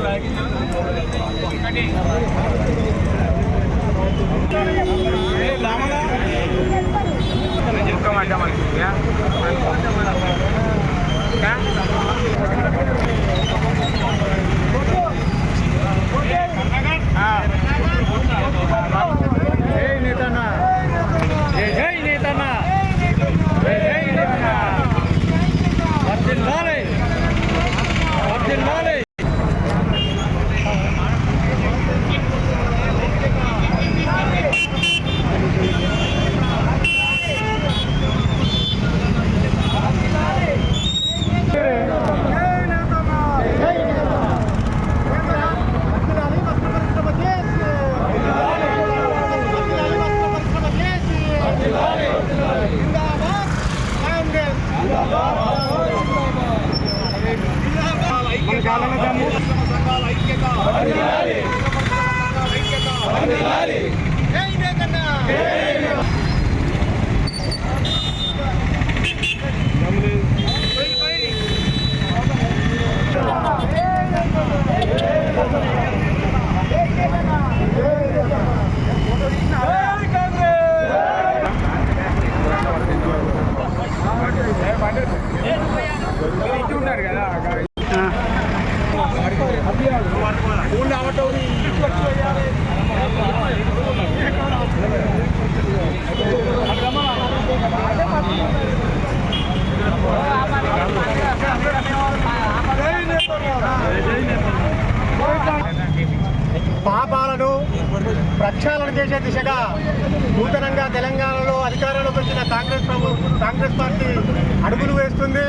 జై సంఘాల ఐక్యత. పాపాలను ప్రక్షాళన చేసే దిశగా నూతనంగా తెలంగాణలో అధికారంలోకి వచ్చిన కాంగ్రెస్ కాంగ్రెస్ పార్టీ అడుగులు వేస్తుంది.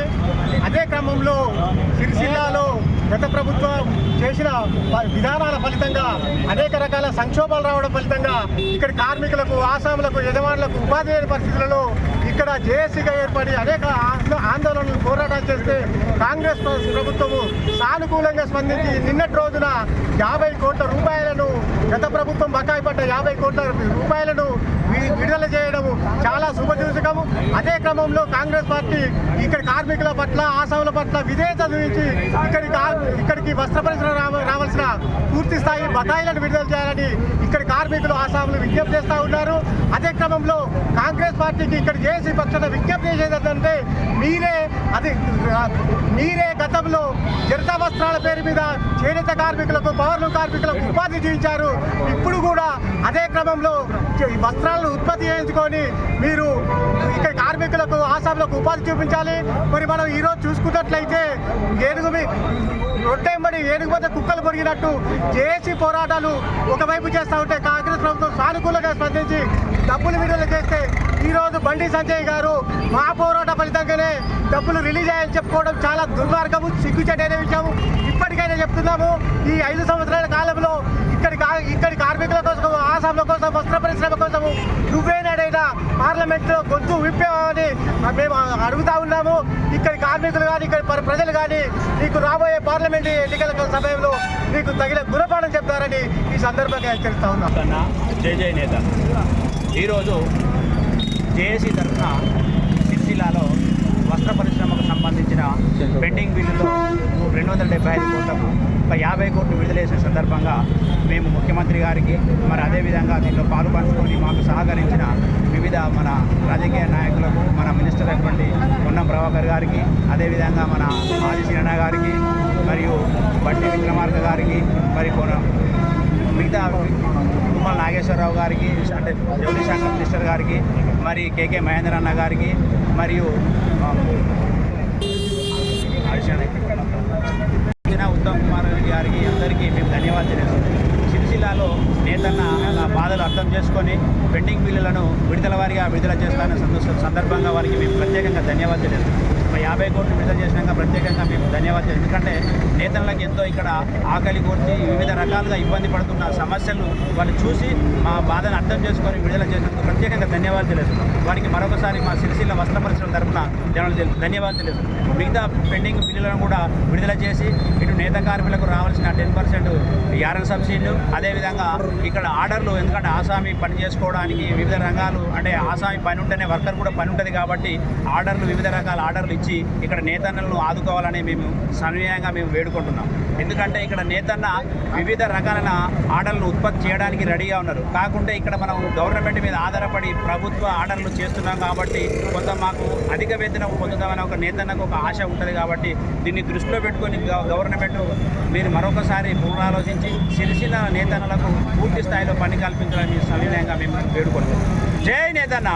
అదే క్రమంలో సిరిసిల్లాలో గత ప్రభుత్వం చేసిన విధానాల ఫలితంగా అనేక రకాల సంక్షోభాలు రావడం ఫలితంగా ఇక్కడ కార్మికులకు ఆసాములకు యజమానులకు ఉపాధి లేని పరిస్థితులలో ఇక్కడ జేఏసీగా ఏర్పడి అనేక ఆందోళనలు పోరాటాలు చేస్తే కాంగ్రెస్ ప్రభుత్వము సానుకూలంగా స్పందించి నిన్నటి రోజున యాభై కోట్ల రూపాయలను గత ప్రభుత్వం బకాయి పడ్డ యాభై కోట్ల రూపాయలను వి- విడుదల చేయడం చాలా శుభసూచకము అదే క్రమంలో కాంగ్రెస్ పార్టీ ఇక్కడ కార్మికుల పట్ల ఆసాముల పట్ల విధేయత చూపించి ఇక్కడికి ఇక్కడికి వస్త్ర పరిశ్రమ రావాల్సిన పూర్తి స్థాయి బకాయిలను విడుదల చేయాలని ఇక్కడ కార్మికులు ఆసాములు విజ్ఞప్తి చేస్తూ ఉన్నారు. అదే క్రమంలో కాంగ్రెస్ పార్టీకి ఇక్కడ చేసి పక్షాన విజ్ఞప్తి చేసేది ఏంటంటే మీరే అది మీరే గతంలో జనతా వస్త్రాల పేరు మీద చేనేత కార్మికులకు పౌరులు కార్మికులకు ఉపాధి చేయించారు ఇప్పుడు కూడా అదే క్రమంలో వస్త్రాలను ఉత్పత్తి చేయించుకొని మీరు ఇక్కడ కార్మికులకు ఆసాములకు ఉపాధి చూపించాలి. మరి మనం ఈరోజు చూసుకున్నట్లయితే ఏనుగు మీ- రొట్టెంబడి ఏనుగు మధ్య కుక్కలు పొరిగినట్టు దేశీ పోరాటాలు ఒకవైపు చేస్తూ ఉంటే కాంగ్రెస్ ప్రభుత్వం సానుకూలంగా స్పందించి డబ్బులు విడుదల చేస్తే ఈరోజు బండి సంజయ్ గారు మా పోరాట ఫలితంగానే డబ్బులు రిలీజ్ అయ్యని చెప్పుకోవడం చాలా దుర్మార్గము సిగ్గుచేటైన విషయం ఇప్పటికైనా చెప్తున్నాము ఈ ఐదు సంవత్సరాల కాలంలో ఇక్కడి కా- ఇక్కడి కార్మికుల కోసం ఆసాముల కోసం వస్త్ర పరిశ్రమ కోసం నువ్వేనాడైనా పార్లమెంట్లో గొంతు విప్పామని మేము అడుగుతా ఉన్నాము. ఇక్కడి కార్మికులు కానీ ఇక్కడ ప్రజలు కానీ నీకు రాబోయే పార్లమెంట్ ఎన్నికల సమయంలో నీకు తగిన గుణపాఠం చెప్తారని ఈ సందర్భంగా హెచ్చరిస్తా ఉన్నాం. కన్నా జై జై నేత. ఈరోజు జేఏసీ తరఫున సిరిసిల్లాలో వస్త్ర పరిశ్రమకు సంబంధించిన పెండింగ్ బిల్లులో రెండు వందల డెబ్బై ఐదు కోట్లకు ఒక యాభై కోట్లు విడుదల చేసిన సందర్భంగా మేము ముఖ్యమంత్రి గారికి మరి అదేవిధంగా దీంట్లో పాలు పంచుకొని మాకు సహకరించిన వివిధ మన రాజకీయ నాయకులకు మన మినిస్టర్ అటువంటి పొన్నం ప్రభాకర్ గారికి అదేవిధంగా మన మాజీ సినన్న గారికి మరియు బట్టి విక్రమార్క గారికి మరి కొన మిగతా తుమ్మల నాగేశ్వరరావు గారికి అంటే జౌళి శాఖ మినిస్టర్ గారికి మరి కేకే మహేంద్ర అన్న గారికి మరియు తీసుకొని పెండింగ్ బిల్లులను విడుదల వారిగా విడుదల చేస్తానన్న సందర్భంగా వారికి మేము ప్రత్యేకంగా ధన్యవాదాలు తెలియజేస్తున్నాం యాభై కోట్లు విడుదల చేసినాక ప్రత్యేకంగా మేము ధన్యవాదాలు. ఎందుకంటే నేతలకు ఎంతో ఇక్కడ ఆకలి కోర్చి వివిధ రకాలుగా ఇబ్బంది పడుతున్న సమస్యలు వాళ్ళు చూసి మా బాధను అర్థం చేసుకొని విడుదల చేసినందుకు ప్రత్యేకంగా ధన్యవాదాలు తెలుస్తున్నాం వారికి మరొకసారి మా సిరిసిల్ల వస్త్ర పరిశ్రమ తరఫున జనాలు ధన్యవాదాలు తెలుసు మిగతా పెండింగ్ బిల్లులను కూడా విడుదల చేసి ఇటు నేత కార్మికులకు రావాల్సిన టెన్ పర్సెంట్ యారన్ సబ్సిడీలు అదేవిధంగా ఇక్కడ ఆర్డర్లు ఎందుకంటే ఆసామి పని చేసుకోవడానికి వివిధ రంగాలు అంటే ఆసామి పని ఉంటేనే వర్కర్ కూడా పని ఉంటుంది కాబట్టి ఆర్డర్లు వివిధ రకాల ఆర్డర్లు ఇచ్చి ఇక్కడ నేతన్నలను ఆదుకోవాలని మేము సన్వయంగా మేము వేడుకుంటున్నాం. ఎందుకంటే ఇక్కడ నేతన్న వివిధ రకాలైన ఆర్డర్లను ఉత్పత్తి చేయడానికి రెడీగా ఉన్నారు. కాకుంటే ఇక్కడ మనం గవర్నమెంట్ మీద ఆధారపడి ప్రభుత్వ ఆర్డర్లు చేస్తున్నాం కాబట్టి కొంత మాకు అధిక వేతనం పొందుతామని ఒక నేతన్నకు ఒక ఆశ ఉంటుంది కాబట్టి దీన్ని దృష్టిలో పెట్టుకొని గవర్నమెంట్ మీరు మరొకసారి పునరాలోచించి సిరిసిల్ల నేతన్నలకు పూర్తి స్థాయిలో పని కల్పించాలని సవినయంగా మేము వేడుకుంటున్నాం. జై నేతన్న!